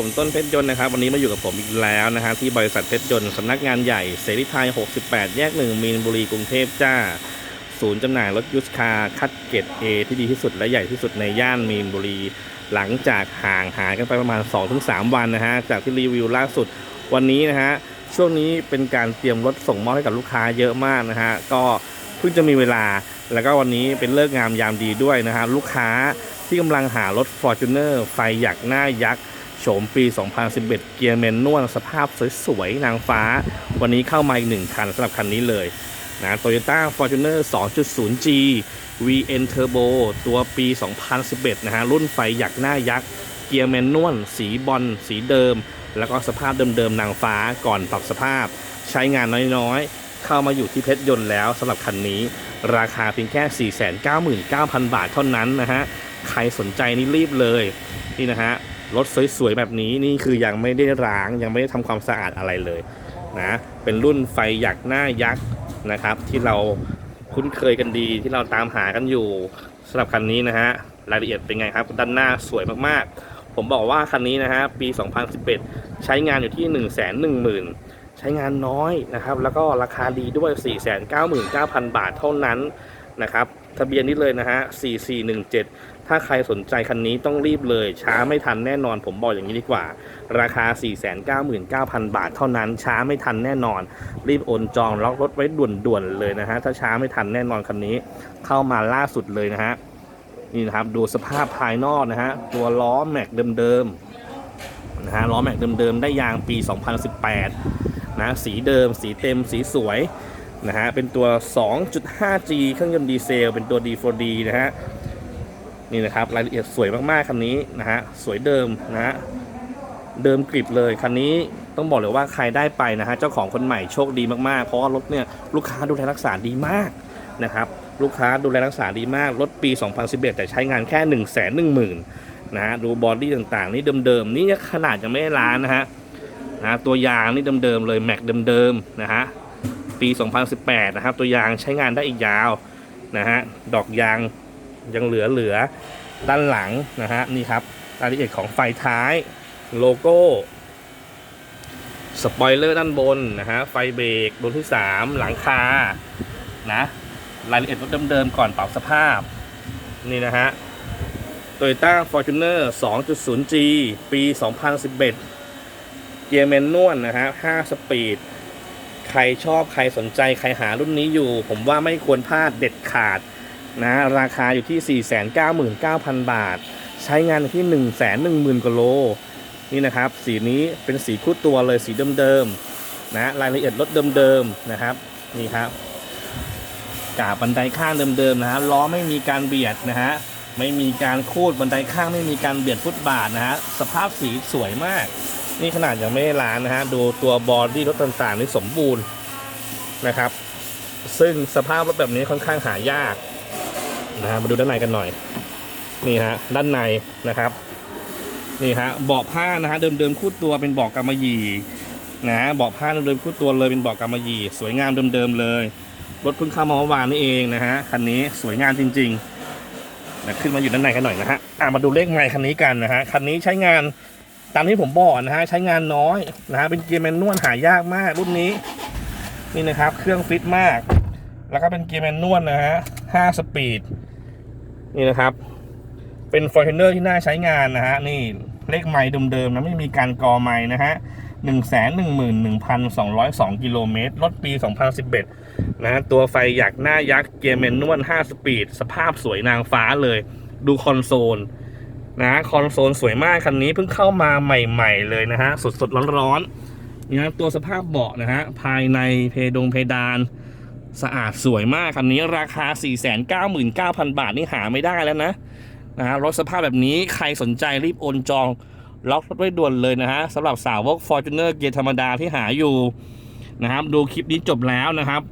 ผมต้นเพชรยนต์นะครับวันนี้มาอยู่กับผมอีกแล้วนะฮะที่บริษัทเพชรยนต์สำนักงานใหญ่เสรีไทย 68 แยก 1 มีนบุรีกรุงเทพจ้า ศูนย์จำหน่ายรถยุสคาร์คัดเกรด A ที่ดีที่สุดและใหญ่ที่สุดในย่านมีนบุรี หลังจากห่างหายกันไปประมาณ 2-3 วันนะฮะจากที่รีวิวล่าสุดวันนี้นะฮะช่วงนี้เป็นการเตรียมรถส่งมอบให้กับลูกค้าเยอะมากนะฮะก็เพิ่งจะมีเวลาแล้วก็วันนี้เป็นเลิกงามยามดีด้วยนะฮะลูกค้าที่กำลังหารถ Fortuner ไฟหยักหน้ายักษ์ โฉมปี 2011 เกียร์แมนนวลสภาพสวยๆ นางฟ้า วันนี้เข้ามาอีกหนึ่งคันสำหรับคันนี้เลยนะ Toyota Fortuner 2.0G VN Turbo ตัวปี 2011 นะฮะ รุ่นไฟหยักหน้ายักษ์ เกียร์แมนนวล สีบอล สีเดิม แล้วก็สภาพเดิมๆ นางฟ้าก่อนปรับสภาพ ใช้งานน้อยๆ เข้ามาอยู่ที่เพชรยนต์แล้วสำหรับคันนี้ ราคาเพียงแค่ 499,000 บาทเท่านั้นนะฮะ ใครสนใจนี่รีบเลย นี่นะฮะ รถสวยๆแบบนี้นี่คือยังไม่ได้ล้างยังไม่ได้ทำความสะอาดอะไรเลยนะเป็นรุ่นไฟหยักหน้ายักษ์นะครับ ที่เราคุ้นเคยกันดีที่เราตามหากันอยู่สำหรับคันนี้นะฮะรายละเอียดเป็นไงครับ ด้านหน้าสวยมากๆ ผมบอกว่าคันนี้นะฮะปี 2011 ใช้งานอยู่ที่ 1 1 0 0 0 0 ใช้งานน้อยนะครับ แล้วก็ราคาดีด้วย 499,000 บาทเท่านั้นนะครับ ทะเบียนนี้เลยนะฮะ4417 ถ้าใครสนใจคันนี้ต้องรีบเลย ช้าไม่ทันแน่นอน ผมบอกอย่างนี้ดีกว่า ราคา 499,000 บาทเท่านั้น ช้าไม่ทันแน่นอน รีบโอนจองล็อกรถไว้ด่วนๆเลยนะฮะ ถ้าช้าไม่ทันแน่นอนคันนี้ เข้ามาล่าสุดเลยนะฮะ นี่นะครับดูสภาพภายนอกนะฮะ ตัวล้อแม็กเดิมๆนะฮะ ล้อแม็กเดิมๆ ได้ยางปี 2018 นะ สีเดิม สีเต็ม สีสวยนะฮะ เป็นตัว 2.5G เครื่องยนต์ดีเซล เป็นตัว D4D นะฮะ นี่นะครับรายละเอียดสวยมากๆคันนี้นะฮะสวยเดิมนะฮะเดิมกริบเลยคันนี้ต้องบอกเลยว่าใครได้ไปนะฮะเจ้าของคนใหม่โชคดีมากๆ เพราะว่ารถเนี่ยลูกค้าดูแลรักษาดีมากนะครับลูกค้าดูแลรักษาดีมากรถปี 2011 แต่ใช้งานแค่ 1 1 0 0 0 0นะฮะดูบอดี้ต่างๆ นี่เดิมๆ นี่ขนาดยังไม่ได้ล้านนะฮะนะตัวยางนี่เดิมๆเลยแม็กเดิมๆนะฮะปี 2018 นะครับ ตัวยางใช้งานได้อีกยาวนะฮะดอกยาง ยังเหลือเหลือด้านหลังนะฮะนี่ครับรายละเอียดของไฟท้ายโลโก้สปอยเลอร์ด้านบนนะฮะไฟเบรกบนที่ 3 หลังคานะรายละเอียดรถเดิมๆก่อนปรับสภาพ นี่นะฮะ Toyota Fortuner 2.0G ปี 2011 เกียร์แมนนวลนะฮะ5สปีด ใครชอบใครสนใจใครหารุ่นนี้อยู่ ผมว่าไม่ควรพลาดเด็ดขาด นะราคาอยู่ที่ 499,000 บาท ใช้งานที่ 110,000กว่าโล นี่นะครับ สีนี้เป็นสีคู่ตัวเลยสีเดิมๆนะรายละเอียดรถเดิมๆนะครับนี่ครับกาบบันไดข้างเดิมๆนะฮะล้อไม่มีการเบียดนะฮะไม่มีการคูดบันไดข้างไม่มีการเบียดฟุตบาทนะฮะสภาพสีสวยมาก นี่ขนาดยังไม่ได้ล้างนะฮะดูตัวบอดี้รถต่างๆนี่สมบูรณ์นะครับ ซึ่งสภาพรถแบบนี้ค่อนข้างหายาก นะฮะมาดูด้านในกันหน่อย นี่ฮะด้านในนะครับ นี่ฮะเบาะผ้านะฮะเดิมๆคู่ตัวเป็นเบาะกำมะหยี่นะเบาะผ้าเดิมๆคู่ตัวเลยเป็นเบาะกำมะหยี่สวยงามเดิมๆเลยรถเพิ่งเข้ามาเมื่อวานนี่เองนะฮะคันนี้สวยงามจริงๆนะขึ้นมาอยู่ด้านในกันหน่อยนะฮะอะมาดูเลขไมล์คันนี้กันนะฮะคันนี้ใช้งานตามที่ผมบอกนะฮะใช้งานน้อยนะฮะเป็นเกียร์แมนนวลหายากมากรุ่นนี้นี่นะครับ เครื่องฟิตมาก แล้วก็เป็นเกียร์แมนนวลนะฮะ5สปีด นี่นะครับ เป็นฟอร์จูเนอร์ที่น่าใช้งานนะฮะนี่เลขไมล์เดิมๆนะไม่มีการกอไมล์นะฮะ1 1 1 2 0 2กิโลเมตรรถปี2011นะฮะตัวไฟหยักหน้ายักษ์เกียร์แมนนวล5สปีด สภาพสวยนางฟ้าเลย ดูคอนโซลนะคอนโซลสวยมากคันนี้เพิ่งเข้ามาใหม่ ๆ เลยนะฮะสดๆร้อนๆนี่นะตัวสภาพเบาะนะฮะภายในเพดงเพดาน สะอาดสวยมากคันนี้ราคา 499,000 บาทนี่หาไม่ได้แล้วนะนะฮะรถสภาพแบบนี้ใครสนใจรีบโอนจอง ล็อกรถไว้ด่วนเลยนะฮะสำหรับสาวก Fortuner เกียร์ธรรมดาที่หาอยู่นะครับดูคลิปนี้จบแล้วนะครับ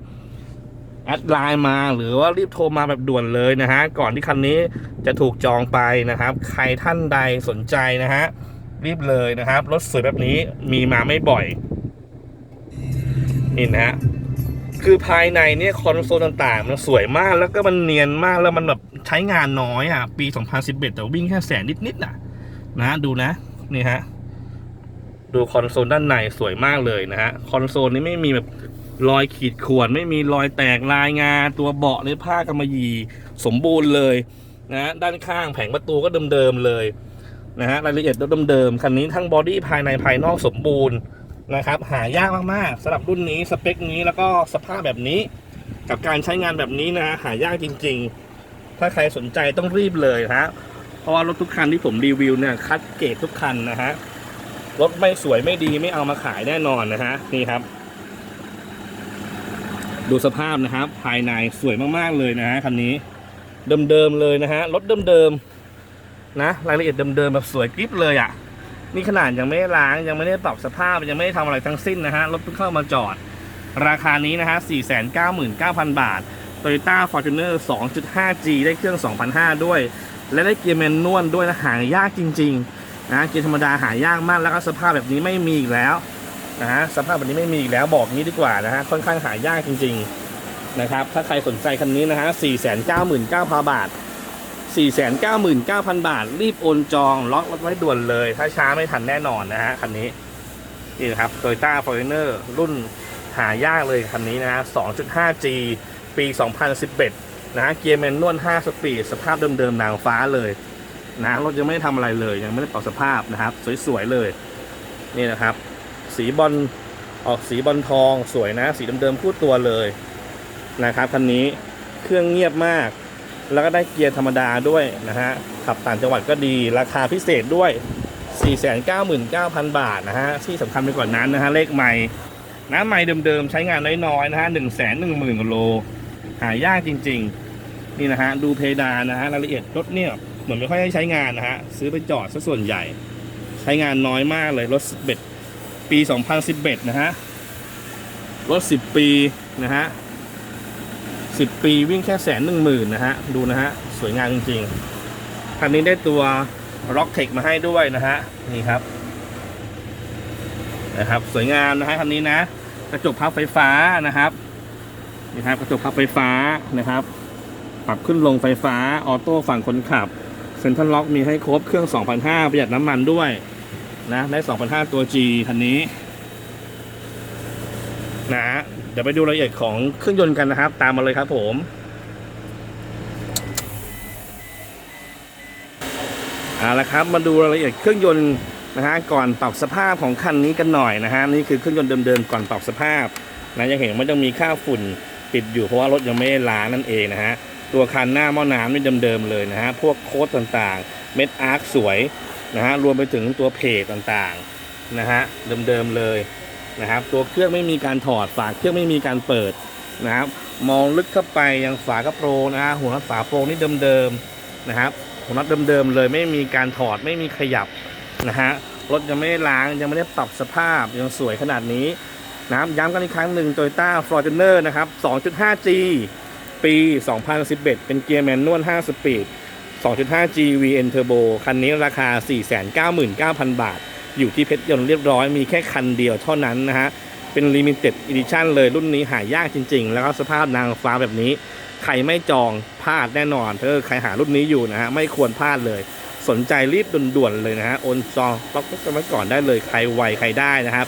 แอดไลน์มาหรือว่ารีบโทรมาแบบด่วนเลยนะฮะก่อนที่คันนี้จะถูกจองไปนะครับ ใครท่านใดสนใจนะฮะรีบเลยนะครับ รถสวยแบบนี้มีมาไม่บ่อยนี่นะฮะ คือภายในเนี่ยคอนโซลต่างๆ มันสวยมากแล้วก็มันเนียนมากแล้วมันแบบใช้งานน้อยอะ ปี 2011 แต่วิ่งแค่แสนนิดๆน่ะ นะดูนะ นี่ฮะ ดูคอนโซลด้านในสวยมากเลยนะฮะ คอนโซลนี้ไม่มีแบบรอยขีดข่วนไม่มีรอยแตกลายงา ตัวเบาะในผ้ากำมะหยี่สมบูรณ์เลยนะฮะด้านข้างแผงประตูก็เดิมๆเลยนะฮะรายละเอียดเดิมๆคันนี้ทั้งบอดี้ภายในภายนอกสมบูรณ์ นะครับ หายากมากๆสำหรับรุ่นนี้สเปคนี้แล้วก็สภาพแบบนี้ กับการใช้งานแบบนี้นะหายากจริง ๆ ถ้าใครสนใจต้องรีบเลยนะฮะเพราะว่ารถทุกคันที่ผมรีวิวเนี่ยคัดเกรดทุกคันนะฮะรถไม่สวยไม่ดีไม่เอามาขายแน่นอนนะฮะนี่ครับ ดูสภาพนะครับ ภายในสวยมากๆเลยนะฮะคันนี้เดิมๆเลยนะฮะรถเดิมๆนะ รายละเอียดเดิมๆแบบสวยกริบเลยอะ่ะ นี่ขนาดยังไม่ได้ล้างยังไม่ได้ปรับสภาพยังไม่ได้ทำอะไรทั้งสิ้นนะฮะรถเพิ่งเข้ามาจอด ราคานี้นะฮะ 499,000 บาท Toyota Fortuner 2.5G ได้เครื่อง 2,500 ด้วย และได้เกียร์แมนนวลด้วยนะหายากจริงๆนะเกียร์ธรรมดาหายากมากแล้วก็สภาพแบบนี้ไม่มีอีกแล้วนะฮะสภาพแบบนี้ไม่มีอีกแล้วบอกงี้ดีกว่านะฮะค่อนข้างหายากจริงๆนะครับถ้าใครสนใจคันนี้นะฮะ499,000 บาท 499,000 บาท รีบโอนจองล็อกรถไว้ด่วนเลย ถ้าช้าไม่ทันแน่นอนนะฮะคันนี้นี่นะครับ Toyota Fortuner รุ่นหายากเลยคันนี้นะฮะ 2.5G ปี 2011 นะฮะเกียร์แมนนวล 5 สปีด สภาพเดิมๆนางฟ้าเลยนะรถยังไม่ได้ทำอะไรเลย ยังไม่ได้ปรับสภาพนะครับ สวยๆเลย นี่นะครับ สีบอลออกสีบอลทองสวยนะ สีเดิมๆคู่ตัวเลยนะครับคันนี้เครื่องเงียบมาก แล้วก็ได้เกียร์ธรรมดาด้วยนะฮะ ขับต่างจังหวัดก็ดี ราคาพิเศษด้วย 499,000 บาทนะฮะ ที่สำคัญไปกว่านั้นนะฮะ เลขใหม่นะใหม่เดิมๆ ใช้งานน้อยๆนะฮะ 1 1 0 0 0 0โล หายากจริงๆ นี่นะฮะ ดูเพดานนะฮะ รายละเอียดรถเนี่ย เหมือนไม่ค่อยได้ใช้งานนะฮะ ซื้อไปจอดซะส่วนใหญ่ ใช้งานน้อยมากเลย รถ11ปี 2011 นะฮะ รถ 10 ปีนะฮะ 10 ปีวิ่งแค่แสนหนึ่งหมื่นนะฮะ ดูนะฮะ สวยงามจริงๆ คันนี้ได้ตัว Rock t e c h มาให้ด้วยนะฮะ นี่ครับ นะครับ สวยงามนะฮะคันนี้นะ กระจกพับไฟฟ้านะครับนี่ครับ กระจกพับไฟฟ้านะครับ ปรับขึ้นลงไฟฟ้า ออโต้ฝั่งคนขับ เซ็นทรัลล็อกมีให้ครบเครื่อง 2,500ประหยัดน้ำมันด้วยนะ ได้ 2,500 ตัว G คันนี้นะฮะ เดี๋ยวไปดูรายละเอียดของเครื่องยนต์กันนะครับ ตามมาเลยครับผมเอาละครับมาดูรายละเอียดเครื่องยนต์นะฮะก่อนปรับสภาพของคันนี้กันหน่อยนะฮะนี่คือเครื่องยนต์เดิมๆก่อนปรับสภาพนะยังเห็นว่ายังมีค่าฝุ่นปิดอยู่เพราะว่ารถยังไม่ได้ล้างนั่นเองนะฮะตัวคันหน้าหม้อน้ำนี่เดิมๆเลยนะฮะพวกโค้ดต่างๆ เม็ดอาร์คสวยนะฮะรวมไปถึงตัวเพจต่างๆนะฮะเดิมๆเลย นะครับ ตัวเครื่องไม่มีการถอดฝาเครื่องไม่มีการเปิดนะครับ มองลึกเข้าไปยังฝากระโปรงนะฮะหัวน็อตฝาโปรงนี่เดิมๆนะครับหัวน็อตเดิมๆเลยไม่มีการถอดไม่มีขยับนะฮะรถยังไม่ได้ล้างยังไม่ได้ปรับสภาพยังสวยขนาดนี้นะครับย้ำกันอีกครั้งหนึ่ง Toyota Fortuner นะครับ 2.5G ปี 2011 เป็นเกียร์แมนนวล 5 สปีด 2.5G VN Turbo คันนี้ราคา 499,000 บาท อยู่ที่เพชรยนต์เรียบร้อยมีแค่คันเดียวเท่านั้นนะฮะ เป็น Limited Edition เลยรุ่นนี้หายากจริง ๆ แล้วก็สภาพนางฟ้าแบบนี้ ใครไม่จองพลาดแน่นอนถ้าใครหารุ่นนี้อยู่นะฮะ ไม่ควรพลาดเลย สนใจรีบด่วนๆเลยนะฮะโอนจองล็อกกันไว้ก่อนได้เลยใครไวใครได้นะครับ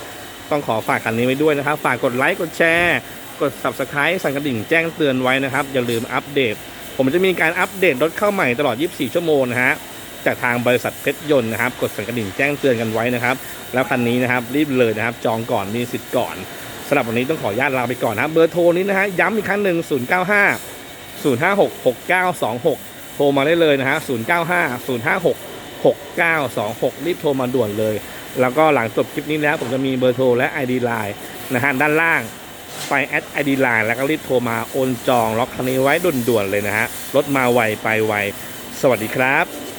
ต้องขอฝากคันนี้ไว้ด้วยนะครับฝากกดไลค์กดแชร์กด Subscribe สั่นกระดิ่งแจ้งเตือนไว้นะครับอย่าลืมอัปเดต ผมจะมีการอัปเดตรถเข้าใหม่ตลอด 24 ชั่วโมงนะฮะ จากทางบริษัทเพชรยนต์นะครับ กดสั่นกระดิ่งแจ้งเตือนกันไว้นะครับ แล้วคันนี้นะครับรีบเลยนะครับ จองก่อนมีสิทธิ์ก่อนสำหรับวันนี้ต้องขออนุญาตลาไปก่อนนะครับเบอร์โทรนี้นะฮะย้ำอีกครั้งหนึ่ง095 056 6926 โทรมาได้เลยนะฮะ095 056 6926 รีบโทรมาด่วนเลย แล้วก็หลังจบคลิปนี้แล้ว ผมจะมีเบอร์โทรและ ID Line นะฮะด้านล่างไปแอด ID Line แล้วก็รีบโทรมาโอนจองล็อกคันนี้ไว้ด่วนๆเลยนะฮะ รถมาไวไปไว สวัสดีครับ